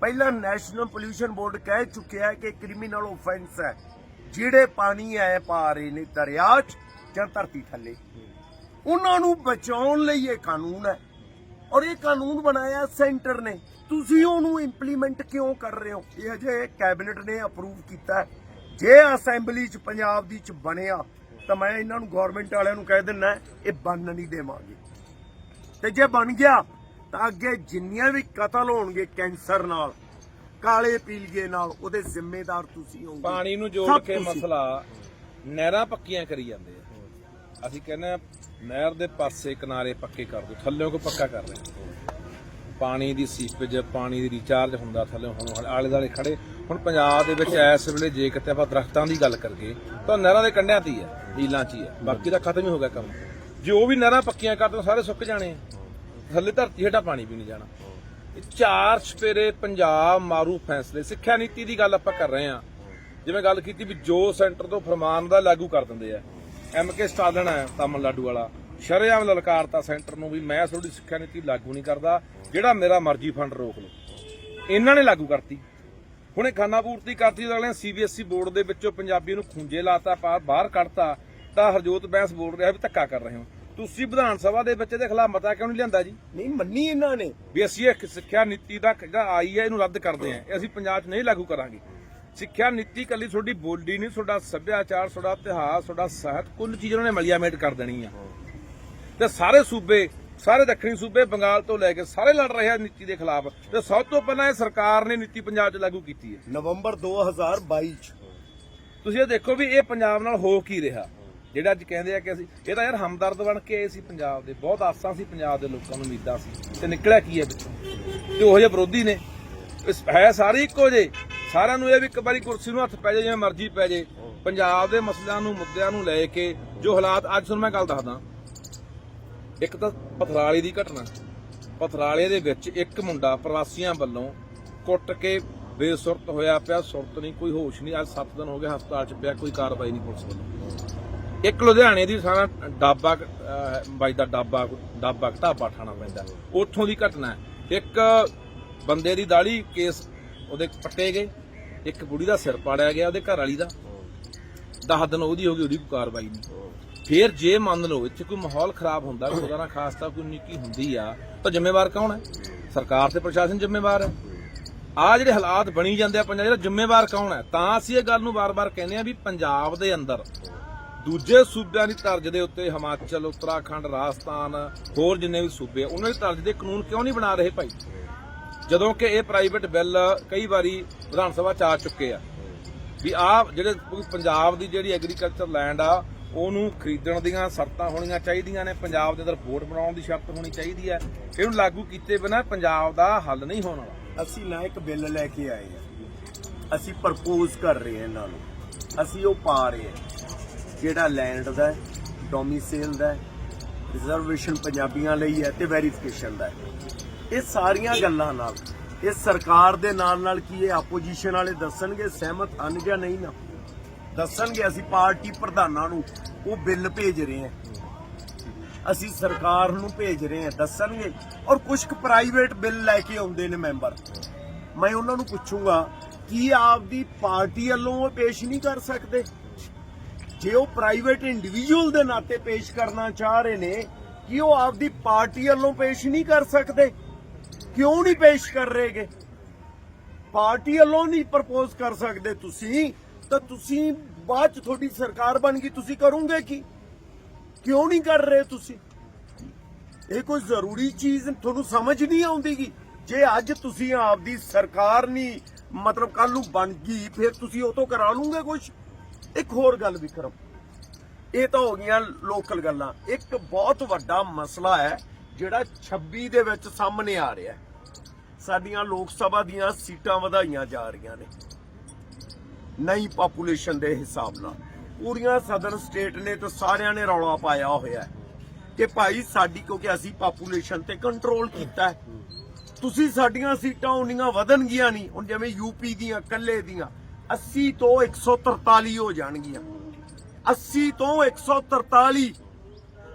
ਪਹਿਲਾਂ ਨੈਸ਼ਨਲ ਪੋਲਿਊਸ਼ਨ ਬੋਰਡ ਕਹਿ ਚੁੱਕਿਆ ਹੈ ਕਿ ਕ੍ਰਿਮੀਨਲ ਆਫੈਂਸ ਹੈ। ਜਿਹੜੇ ਪਾਣੀ ਐ ਪਾ ਰਹੇ ਨੇ ਦਰਿਆ 'ਚ ਜਾਂ ਧਰਤੀ ਥੱਲੇ। ਉਹਨਾਂ ਨੂੰ ਬਚਾਉਣ ਲਈ ਇਹ ਕਾਨੂੰਨ ਹੈ। ਔਰ ਇਹ ਕਾਨੂੰਨ ਬਣਾਇਆ ਸੈਂਟਰ ਨੇ। ਤੁਸੀਂ ਉਹਨੂੰ ਇੰਪਲੀਮੈਂਟ ਕਿਉਂ ਕਰ ਰਹੇ ਹੋ? ਇਹ ਅਜੇ ਕੈਬਨਿਟ ਨੇ ਅਪਰੂਵ ਕੀਤਾ ਜੇ ਅਸੈਂਬਲੀ 'ਚ, ਪੰਜਾਬ ਦੀ 'ਚ ਬਣਿਆ ਤਾਂ ਮੈਂ ਇਹਨਾਂ ਨੂੰ ਗਵਰਨਮੈਂਟ ਵਾਲਿਆਂ ਨੂੰ ਕਹਿ ਦਿੰਨਾ ਇਹ ਬੰਨ ਨਹੀਂ ਦੇਵਾਂਗੇ ਤੇ ਜੇ ਬਣ ਗਿਆ ਤਾਂ ਅੱਗੇ ਜਿੰਨੀਆਂ ਵੀ ਕਤਲ ਹੋਣਗੇ ਕੈਂਸਰ ਨਾਲ ਕਾਲੇ ਪੀਲੀਏ ਨਾਲ ਉਹਦੇ ਜ਼ਿੰਮੇਦਾਰ ਤੁਸੀਂ ਹੋਵੋਗੇ ਪਾਣੀ ਨੂੰ ਜੋੜ ਕੇ। ਮਸਲਾ ਨਹਿਰਾਂ ਪੱਕੀਆਂ ਕਰੀ ਜਾਂਦੇ ਆ ਅਸੀਂ ਕਹਿੰਦੇ ਆ ਨਹਿਰ ਦੇ ਪਾਸੇ ਕਿਨਾਰੇ ਪੱਕੇ ਕਰ ਦਿਓ ਥੱਲੇੋਂ ਕੋ ਪੱਕਾ ਕਰ ਰਹੇ। ਪਾਣੀ ਦੀ ਸੀਪੇਜ ਪਾਣੀ ਦੀ ਰੀਚਾਰਜ ਹੁੰਦਾ ਥੱਲੇ ਹੁਣ ਆਲੇ ਦਾਲੇ ਖੜੇ ਹੁਣ ਪੰਜਾਬ ਦੇ ਵਿੱਚ ਇਸ ਵੇਲੇ ਜੇ ਕਿਤੇ ਆਪਾਂ ਦਰਖਤਾਂ ਦੀ ਗੱਲ ਕਰੀਏ, ਤਾਂ ਨਹਿਰਾਂ ਦੇ ਕੰਢਿਆਂ ਤੇ ਹੀ ਆ ਨੀਲਾਂ 'ਚ ਹੀ ਆ ਬਾਕੀ ਤਾਂ ਖਤਮ ਹੀ ਹੋ ਗਿਆ ਕੰਮ। ਜੇ ਉਹ ਵੀ ਨਹਿਰਾਂ ਪੱਕੀਆਂ ਕਰ ਦੇਣ, ਸਾਰੇ ਸੁੱਕ ਜਾਣੇ ਆ। ਥੱਲੇ ਧਰਤੀ ਹੇਠਾਂ ਪਾਣੀ ਵੀ ਨਹੀਂ ਜਾਣਾ। ਚਾਰ ਸਪੇਰੇ ਪੰਜਾਬ ਮਾਰੂ ਫੈਸਲੇ। ਸਿੱਖਿਆ ਨੀਤੀ ਦੀ ਗੱਲ ਆਪਾਂ ਕਰ ਰਹੇ ਹਾਂ। ਜਿਵੇਂ ਗੱਲ ਕੀਤੀ ਵੀ ਜੋ ਸੈਂਟਰ ਤੋਂ ਫਰਮਾਨ ਦਾ ਲਾਗੂ ਕਰ ਦਿੰਦੇ ਆ। ਐਮ ਕੇ ਸਟਾਲਨ ਹੈ, ਤਾਮਿਲਨਾਡੂ ਵਾਲਾ। ਸ਼ਰੇਆਮ ਲਲਕਾਰਤਾ ਸੈਂਟਰ ਨੂੰ ਵੀ ਮੈਂ ਤੁਹਾਡੀ ਸਿੱਖਿਆ ਨੀਤੀ ਲਾਗੂ ਨਹੀਂ ਕਰਦਾ। ਜਿਹੜਾ ਮੇਰਾ ਮਰਜ਼ੀ ਫੰਡ ਰੋਕ ਲਓ। ਇਹਨਾਂ ਨੇ ਲਾਗੂ ਕਰਤੀ। ਹੁਣ ਖਾਨਾ ਪੂਰਤੀ ਕਰਤੀ ਅਗਲੇ ਸੀਬੀਐਸਈ ਬੋਰਡ ਦੇ ਵਿੱਚੋਂ ਪੰਜਾਬੀ ਨੂੰ ਖੁੰਝੇ ਲਾਤਾ ਪਾ- ਬਾਹਰ ਕੱਢਤਾ ਤਾਂ ਹਰਜੋਤ ਬੈਂਸ ਬੋਲ ਰਿਹਾ ਵੀ ਧੱਕਾ ਕਰ ਰਹੇ ਹੋ। ਤੁਸੀਂ ਵਿਧਾਨ ਸਭਾ ਦੇ ਵਿੱਚ ਇਹਦੇ ਖਿਲਾਫ ਮਤਾ ਕਿਉਂ ਨਹੀਂ ਲਿਆਂਦਾ ਜੀ? ਨਹੀਂ ਮੰਨੀ ਇਹਨਾਂ ਨੇ। ਵੀ ਅਸੀਂ ਇਹ ਸਿੱਖਿਆ ਨੀਤੀ ਦਾ ਜਿਹੜਾ ਆਈ ਹੈ ਇਹਨੂੰ ਰੱਦ ਕਰਦੇ ਹਾਂ। ਇਹ ਅਸੀਂ ਪੰਜਾਬ 'ਚ ਨਹੀਂ ਲਾਗੂ ਕਰਾਂਗੇ। ਸਿੱਖਿਆ ਨੀਤੀ ਕੱਲੀ ਤੁਹਾਡੀ ਬੋਲੀ ਨਹੀਂ ਤੁਹਾਡਾ ਸੱਭਿਆਚਾਰ ਤੁਹਾਡਾ ਇਤਿਹਾਸ ਤੁਹਾਡਾ ਸਾਹਿਤ ਕੁੱਲ ਚੀਜ਼ ਉਹਨਾਂ ਨੇ ਮਲੀਆਮੇਟ ਕਰ ਦੇਣੀ ਆ। ਤੇ ਸਾਰੇ ਸੂਬੇ ਸਾਰੇ ਦੱਖਣੀ ਸੂਬੇ ਬੰਗਾਲ ਤੋਂ ਲੈ ਕੇ ਸਾਰੇ ਲੜ ਰਹੇ ਆ ਨੀਤੀ ਦੇ ਖਿਲਾਫ ਤੇ ਸਭ ਤੋਂ ਪਹਿਲਾਂ ਇਹ ਸਰਕਾਰ ਨੇ ਨੀਤੀ ਪੰਜਾਬ 'ਚ ਲਾਗੂ ਕੀਤੀ ਹੈ। ਨਵੰਬਰ 2022 ਚ। ਤੁਸੀਂ ਇਹ ਦੇਖੋ ਵੀ ਇਹ ਪੰਜਾਬ ਨਾਲ ਹੋ ਕੀ ਰਿਹਾ। ਜਿਹੜਾ ਅੱਜ ਕਹਿੰਦੇ ਆ ਕਿ ਅਸੀਂ ਇਹ ਤਾਂ ਯਾਰ ਹਮਦਰਦ ਬਣ ਕੇ ਆਏ ਸੀ ਪੰਜਾਬ ਦੇ ਬਹੁਤ ਆਸਾਂ ਸੀ ਪੰਜਾਬ ਦੇ ਲੋਕਾਂ ਨੂੰ ਉਮੀਦਾਂ ਸੀ। ਤੇ ਨਿਕਲਿਆ ਕੀ ਹੈ ਵਿੱਚੋਂ ਤੇ ਉਹ ਜਿਹੇ ਵਿਰੋਧੀ ਨੇ। ਇਸ ਹੈ ਸਾਰੇ ਇੱਕੋ ਜੇ ਸਾਰਿਆਂ ਨੂੰ ਇਹ ਵੀ ਇੱਕ ਵਾਰੀ ਕੁਰਸੀ ਨੂੰ ਹੱਥ ਪੈ ਜਾਏ ਜਿਵੇਂ ਮਰਜ਼ੀ ਪੈ ਜਾਏ। ਪੰਜਾਬ ਦੇ ਮਸਲਿਆਂ ਨੂੰ ਮੁੱਦਿਆਂ ਨੂੰ ਲੈ ਕੇ ਜੋ ਹਾਲਾਤ ਅੱਜ ਤੁਹਾਨੂੰ ਮੈਂ ਗੱਲ ਦੱਸਦਾ। ਇੱਕ ਤਾਂ ਪਥਰਾਲੇ ਦੀ ਘਟਨਾ। ਪਥਰਾਲੇ ਦੇ ਵਿੱਚ ਇੱਕ ਮੁੰਡਾ ਪ੍ਰਵਾਸੀਆਂ ਵੱਲੋਂ ਕੁੱਟ ਕੇ ਬੇਸੁਰਤ ਹੋਇਆ ਪਿਆ। ਸੁਰਤ ਨਹੀਂ, ਕੋਈ ਹੋਸ਼ ਨਹੀਂ। ਅੱਜ 7 ਦਿਨ ਹੋ ਗਏ ਹਸਪਤਾਲ 'ਚ ਪਿਆ, ਕੋਈ ਕਾਰਵਾਈ ਨਹੀਂ ਪੁਲਿਸ ਵੱਲੋਂ। ਇੱਕ ਲੁਧਿਆਣੇ ਦੀ ਸਾਰਾ ਡਾਬਾ ਬਾਈ ਦਾ ਡਾਬਾ ਡਾਬਾ ਢਾਬਾ ਠਾਣਾ ਪੈਂਦਾ। ਉੱਥੋਂ ਦੀ ਘਟਨਾ ਇੱਕ ਬੰਦੇ ਦੀ ਦਾੜੀ ਕੇਸ ਉਹਦੇ ਪੱਟੇ ਗਏ। ਇੱਕ ਬੁੜੀ ਦਾ ਸਿਰ ਪਾੜਿਆ ਗਿਆ ਉਹਦੇ ਘਰ ਵਾਲੀ ਦਾ। 10 ਦਿਨ ਉਹਦੀ ਹੋ ਗਈ, ਉਹਦੀ ਕੋਈ ਕਾਰਵਾਈ ਨਹੀਂ। ਫਿਰ ਜੇ ਮੰਨ ਲਓ ਇੱਥੇ ਕੋਈ ਮਾਹੌਲ ਖਰਾਬ ਹੁੰਦਾ ਖੁਦਾ ਨਾ ਖਾਸਤਾ ਕੋਈ ਨਿੱਕੀ ਹੁੰਦੀ ਆ ਤਾਂ ਜ਼ਿੰਮੇਵਾਰ ਕੌਣ ਹੈ? ਸਰਕਾਰ ਤੇ ਪ੍ਰਸ਼ਾਸਨ ਜ਼ਿੰਮੇਵਾਰ ਹੈ। ਆ ਜਿਹੜੇ ਹਾਲਾਤ ਬਣੀ ਜਾਂਦੇ ਆ ਪੰਜਾਬ ਜਿਹੜਾ ਜ਼ਿੰਮੇਵਾਰ ਕੌਣ ਹੈ? ਤਾਂ ਅਸੀਂ ਇਹ ਗੱਲ ਨੂੰ ਵਾਰ-ਵਾਰ ਕਹਿੰਦੇ ਆ ਵੀ ਪੰਜਾਬ ਦੇ ਅੰਦਰ ਦੂਜੇ ਸੂਬਿਆਂ ਦੀ ਤਰਜ਼ ਦੇ ਉੱਤੇ ਹਿਮਾਚਲ ਉੱਤਰਾਖੰਡ ਰਾਜਸਥਾਨ ਹੋਰ ਜਿੰਨੇ ਵੀ ਸੂਬੇ ਆ, ਉਹਨਾਂ ਦੀ ਤਰਜ਼ ਦੇ ਕਾਨੂੰਨ ਕਿਉਂ ਨਹੀਂ ਬਣਾ ਰਹੇ ਭਾਈ? ਜਦੋਂ ਕਿ ਇਹ ਪ੍ਰਾਈਵੇਟ ਬਿੱਲ ਕਈ ਵਾਰੀ ਵਿਧਾਨ ਸਭਾ ਚ ਆ ਚੁੱਕੇ ਆ। ਵੀ ਆ ਜਿਹੜੇ ਪੰਜਾਬ ਦੀ ਜਿਹੜੀ ਐਗਰੀਕਲਚਰ ਲੈਂਡ ਆ ਉਹਨੂੰ ਖਰੀਦਣ ਦੀਆਂ ਸ਼ਰਤਾਂ ਹੋਣੀਆਂ ਚਾਹੀਦੀਆਂ ਨੇ। ਪੰਜਾਬ ਦੇ ਅੰਦਰ ਵੋਟ ਬਣਾਉਣ ਦੀ ਸ਼ਰਤ ਹੋਣੀ ਚਾਹੀਦੀ ਹੈ। ਇਹਨੂੰ ਲਾਗੂ ਕੀਤੇ ਬਿਨਾਂ ਪੰਜਾਬ ਦਾ ਹੱਲ ਨਹੀਂ ਹੋਣਾ ਅਸੀਂ ਨਾ ਇੱਕ ਬਿੱਲ ਲੈ ਕੇ ਆਏ ਹਾਂ। ਅਸੀਂ ਪ੍ਰਪੋਜ਼ ਕਰ ਰਹੇ ਹਾਂ ਇਹਨਾਂ ਨੂੰ। ਅਸੀਂ ਉਹ ਪਾ ਰਹੇ ਹਾਂ। ਜਿਹੜਾ ਲੈਂਡ ਦਾ ਡੋਮਿਸਾਈਲ ਦਾ ਰਿਜ਼ਰਵੇਸ਼ਨ ਪੰਜਾਬੀਆਂ ਲਈ ਹੈ ਤੇ ਵੈਰੀਫਿਕੇਸ਼ਨ ਦਾ ਇਹ ਸਾਰੀਆਂ ਗੱਲਾਂ ਨਾਲ, ਇਹ ਸਰਕਾਰ ਦੇ ਨਾਲ ਨਾਲ ਕੀ ਇਹ ਆਪੋਜੀਸ਼ਨ ਵਾਲੇ ਦੱਸਣਗੇ, ਸਹਿਮਤ ਹਨ ਜਾਂ ਨਹੀਂ ਨਾ? ਦੱਸਣਗੇ ਅਸੀਂ ਪਾਰਟੀ ਪ੍ਰਧਾਨਾਂ ਨੂੰ, ਉਹ ਬਿੱਲ ਭੇਜ ਰਹੇ ਹਾਂ। ਅਸੀਂ ਸਰਕਾਰ ਨੂੰ ਭੇਜ ਰਹੇ ਹਾਂ, ਦੱਸਣਗੇ। ਔਰ ਕੁਝ ਕੁ ਪ੍ਰਾਈਵੇਟ ਬਿੱਲ ਲੈ ਕੇ ਆਉਂਦੇ ਨੇ ਮੈਂਬਰ। ਮੈਂ ਉਹਨਾਂ ਨੂੰ ਪੁੱਛੂੰਗਾ, ਕੀ ਆਪਦੀ ਪਾਰਟੀ ਵੱਲੋਂ ਉਹ ਪੇਸ਼ ਨਹੀਂ ਕਰ ਸਕਦੇ? ਜੇ ਉਹ ਪ੍ਰਾਈਵੇਟ ਇੰਡੀਵਿਜੂਅਲ ਦੇ ਨਾਤੇ ਪੇਸ਼ ਕਰਨਾ ਚਾਹ ਰਹੇ ਨੇ, ਕਿ ਉਹ ਆਪਦੀ ਪਾਰਟੀ ਵੱਲੋਂ ਪੇਸ਼ ਨਹੀਂ ਕਰ ਸਕਦੇ? ਕਿਉਂ ਨਹੀਂ ਪੇਸ਼ ਕਰ ਰਹੇਗੇ? ਪਾਰਟੀ ਵੱਲੋਂ ਨਹੀਂ ਪ੍ਰਪੋਜ਼ ਕਰ ਸਕਦੇ ਤੁਸੀਂ? ਤਾਂ ਤੁਸੀਂ ਬਾਅਦ ਚ ਤੁਹਾਡੀ ਸਰਕਾਰ ਬਣ ਗਈ, ਤੁਸੀਂ ਕਰੋਗੇ ਕੀ? ਕਿਉਂ ਨਹੀਂ ਕਰ ਰਹੇ ਤੁਸੀਂ? ਇਹ ਕੋਈ ਜ਼ਰੂਰੀ ਚੀਜ਼ ਤੁਹਾਨੂੰ ਸਮਝ ਨਹੀਂ ਆਉਂਦੀਗੀ ਜੇ ਅੱਜ ਤੁਸੀਂ ਆਪਦੀ ਸਰਕਾਰ ਨਹੀਂ, ਮਤਲਬ ਕੱਲ ਨੂੰ ਬਣ ਗਈ, ਫਿਰ ਤੁਸੀਂ ਉਹ ਤੋਂ ਕਰਾ ਲੂਗੇ ਕੁਝ ਇੱਕ ਹੋਰ ਗੱਲ ਵਿਕਰਮ ਇਹ ਤਾਂ ਹੋ ਗਈਆਂ ਲੋਕਲ ਗੱਲਾਂ। ਇੱਕ ਬਹੁਤ ਵੱਡਾ ਮਸਲਾ ਹੈ, ਜਿਹੜਾ 26 ਦੇ ਵਿੱਚ ਸਾਹਮਣੇ ਆ ਰਿਹਾ ਹੈ। ਸਾਡੀਆਂ ਲੋਕ ਸਭਾ ਦੀਆਂ ਸੀਟਾਂ ਵਧਾਈਆਂ ਜਾ ਰਹੀਆਂ ਨੇ। ਨਈ ਪਾਪੂਲੇਸ਼ਨ ਦੇ ਹਿਸਾਬ ਨਾਲ। ਪੂਰੀਆਂ ਸਦਰਨ ਸਟੇਟ ਨੇ ਤਾਂ ਸਾਰਿਆਂ ਨੇ ਰੌਲਾ ਪਾਇਆ ਹੋਇਆ ਕਿ ਭਾਈ ਸਾਡੀ, ਕਿਉਂਕਿ ਅਸੀਂ ਪਾਪੂਲੇਸ਼ਨ ਤੇ ਕੰਟਰੋਲ ਕੀਤਾ ਤੁਸੀਂ ਸਾਡੀਆਂ ਸੀਟਾਂ ਉਨੀਆਂ ਵਧਣਗੀਆਂ ਨਹੀਂ। ਹੁਣ ਜਿਵੇਂ ਯੂਪੀ ਦੀਆਂ ਕੱਲੇ ਦੀਆਂ 80 ਤੋਂ 143 ਹੋ ਜਾਣਗੀਆਂ। 80 ਤੋਂ 143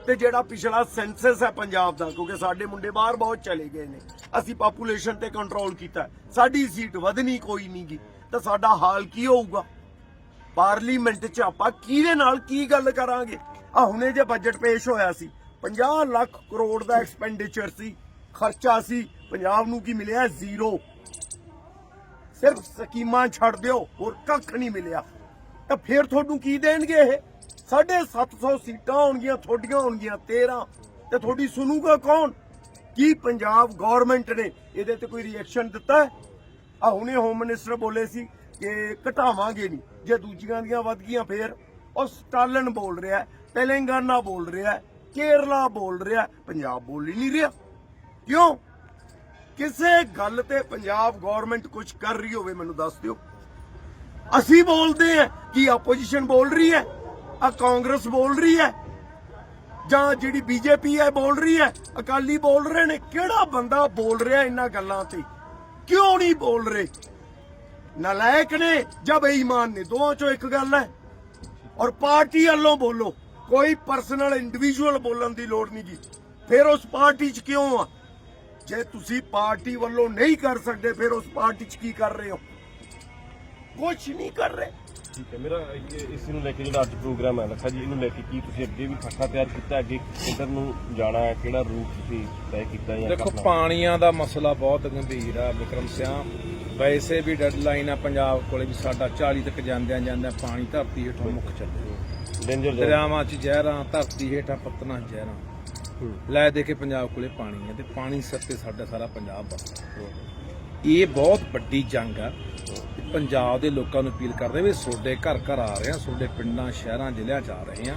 ਤੇ ਜਿਹੜਾ ਪਿਛਲਾ ਸੈਂਸਸ ਹੈ ਪੰਜਾਬ ਦਾ, ਕਿਉਂਕਿ ਸਾਡੇ ਮੁੰਡੇ ਬਾਹਰ ਬਹੁਤ ਚਲੇ ਗਏ ਨੇ। ਅਸੀਂ ਪਾਪੂਲੇਸ਼ਨ ਤੇ ਕੰਟਰੋਲ ਕੀਤਾ ਸਾਡੀ ਸੀਟ ਵਧਣੀ ਕੋਈ ਨਹੀਂਗੀ ਤਾਂ ਸਾਡਾ ਹਾਲ ਕੀ ਹੋਊਗਾ? ਪਾਰਲੀਮੈਂਟ 'ਚ ਆਪਾਂ ਕਿਹਦੇ ਨਾਲ ਕੀ ਗੱਲ ਕਰਾਂਗੇ? ਆ ਹੁਣੇ ਜੇ ਬਜਟ ਪੇਸ਼ ਹੋਇਆ ਸੀ 50 ਲੱਖ ਕਰੋੜ ਦਾ ਐਕਸਪੈਂਡੀਚਰ ਸੀ, ਖਰਚਾ ਸੀ, ਪੰਜਾਬ ਨੂੰ ਕੀ ਮਿਲਿਆ? ਜ਼ੀਰੋ। ਸਿਰਫ ਸਕੀਮਾਂ ਛੱਡ ਦਿਓ, ਹੋਰ ਕੱਖ ਨਹੀਂ ਮਿਲਿਆ। ਤਾਂ ਫਿਰ ਤੁਹਾਨੂੰ ਕੀ ਦੇਣਗੇ ਇਹ? 750 ਸੀਟਾਂ ਹੋਣਗੀਆਂ ਤੁਹਾਡੀਆਂ ਹੋਣਗੀਆਂ 13 ਤੇ ਤੁਹਾਡੀ ਸੁਣੂਗਾ ਕੌਣ? ਕੀ ਪੰਜਾਬ ਗਵਰਨਮੈਂਟ ਨੇ ਇਹਦੇ ਤੇ ਕੋਈ ਰਿਐਕਸ਼ਨ ਦਿੱਤਾ ਹੈ? ਆ ਹੁਣੇ ਹੋਮ ਮਿਨਿਸਟਰ ਬੋਲੇ ਸੀ ਕਿ ਘਟਾਵਾਂਗੇ ਨਹੀਂ। ਜੇ ਦੂਜੀਆਂ ਦੀਆਂ ਵੱਧ ਗਈਆਂ ਫੇਰ। ਉਹ ਸਟਾਲਨ ਬੋਲ ਰਿਹਾ, ਤੇਲੰਗਾਨਾ ਬੋਲ ਰਿਹਾ, ਕੇਰਲਾ ਬੋਲ ਰਿਹਾ, ਪੰਜਾਬ ਬੋਲ ਹੀ ਨਹੀਂ ਰਿਹਾ। ਕਿਉਂ? ਕਿਸੇ ਗੱਲ ਤੇ ਪੰਜਾਬ ਗਵਰਨਮੈਂਟ ਕੁਝ ਕਰ ਰਹੀ ਹੋਵੇ, ਮੈਨੂੰ ਦੱਸ ਦਿਓ। ਅਸੀਂ ਬੋਲਦੇ ਆ ਕਿ ਆਪੋਜੀਸ਼ਨ ਬੋਲ ਰਹੀ ਹੈ, ਆ ਕਾਂਗਰਸ ਬੋਲ ਰਹੀ ਹੈ, ਜਾਂ ਜਿਹੜੀ ਬੀਜੇਪੀ ਹੈ ਬੋਲ ਰਹੀ ਹੈ, ਅਕਾਲੀ ਬੋਲ ਰਹੇ ਨੇ। ਕਿਹੜਾ ਬੰਦਾ ਬੋਲ ਰਿਹਾ ਇਹਨਾਂ ਗੱਲਾਂ ਤੇ? ਕਿਉਂ ਨਹੀਂ ਬੋਲ ਰਹੇ? ਨਲਾਇਕ ਨੇ ਜਾਂ ਬੇਈਮਾਨ ਨੇ, ਦੋਵਾਂ ਚੋਂ ਇੱਕ ਗੱਲ ਹੈ। ਔਰ ਪਾਰਟੀ ਵੱਲੋਂ ਬੋਲੋ, ਕੋਈ ਪਰਸਨਲ ਇੰਡੀਵਿਜੂਅਲ ਬੋਲਣ ਦੀ ਲੋੜ ਨਹੀਂ ਜੀ। ਫਿਰ ਉਸ ਪਾਰਟੀ 'ਚ ਕਿਉਂ ਆ? ਜੇ ਤੁਸੀਂ ਪਾਰਟੀ ਵੱਲੋਂ ਨਹੀਂ ਕਰ ਸਕਦੇ, ਫਿਰ ਉਸ ਪਾਰਟੀ 'ਚ ਕੀ ਕਰ ਰਹੇ ਹੋ? ਕੁਝ ਨਹੀਂ ਕਰ ਰਹੇ। ਠੀਕ ਹੈ। ਮੇਰਾ ਇਸ ਨੂੰ ਲੈ ਕੇ ਜਿਹੜਾ ਅੱਜ ਪ੍ਰੋਗਰਾਮ ਹੈ ਲੱਖਾ ਜੀ ਇਹਨੂੰ ਲੈ ਕੇ ਕੀ ਤੁਸੀਂ ਅੱਗੇ ਵੀ ਖਾਕਾ ਤਿਆਰ ਕੀਤਾ ਅੱਗੇ ਕਿੱਧਰ ਨੂੰ ਜਾਣਾ ਹੈ ਕਿਹੜਾ ਰੂਟ ਤੁਸੀਂ ਤੈਅ ਕੀਤਾ ਜਾਂ ਦੇਖੋ? ਪਾਣੀਆਂ ਦਾ ਮਸਲਾ ਬਹੁਤ ਗੰਭੀਰ ਆ ਵਿਕਰਮ ਸਿਆਂ। ਵੈਸੇ ਵੀ ਡੈਡਲਾਈਨ ਆ ਪੰਜਾਬ ਕੋਲੇ ਵੀ ਸਾਡਾ 40 ਤੱਕ ਜਾਂਦਿਆਂ ਜਾਂਦਿਆਂ ਪਾਣੀ ਧਰਤੀ ਹੇਠੋਂ ਮੁੱਕ ਚੱਲੇ। ਡੇਂਜਰ ਦਰਿਆਵਾਂ 'ਚ ਜ਼ਹਿਰਾਂ ਧਰਤੀ ਹੇਠਾਂ ਪਤਨਾ ਜ਼ਹਿਰਾਂ। ਲੈ ਦੇ ਕੇ ਪੰਜਾਬ ਕੋਲੇ ਪਾਣੀ ਹੈ ਤੇ ਪਾਣੀ ਸਿਰ ਤੇ ਸਾਡਾ ਸਾਰਾ ਪੰਜਾਬ ਬਸਦਾ ਇਹ ਬਹੁਤ ਵੱਡੀ ਜੰਗ ਆ। ਪੰਜਾਬ ਦੇ ਲੋਕਾਂ ਨੂੰ ਅਪੀਲ ਕਰਦੇ ਵੀ ਤੁਹਾਡੇ ਘਰ ਘਰ ਆ ਰਹੇ ਆ ਤੁਹਾਡੇ ਪਿੰਡਾਂ ਸ਼ਹਿਰਾਂ ਜ਼ਿਲ੍ਹਿਆਂ 'ਚ ਆ ਰਹੇ ਆ।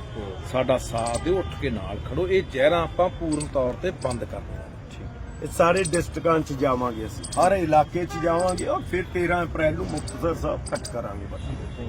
ਸਾਡਾ ਸਾਥ ਦਿਓ ਉੱਠ ਕੇ ਨਾਲ ਖੜੋ। ਇਹ ਜ਼ਹਿਰਾਂ ਆਪਾਂ ਪੂਰਨ ਤੌਰ ਤੇ ਬੰਦ ਕਰਨੀਆਂ ਇਹ ਸਾਰੇ ਡਿਸਟ੍ਰਿਕਾਂ 'ਚ ਜਾਵਾਂਗੇ ਅਸੀਂ। ਹਰ ਇਲਾਕੇ 'ਚ ਜਾਵਾਂਗੇ ਔਰ ਫਿਰ 13 ਅਪ੍ਰੈਲ ਨੂੰ ਮੁਕਤਸਰ ਸਾਹਿਬ ਕੱਟ ਕਰਾਂਗੇ। ਬਸ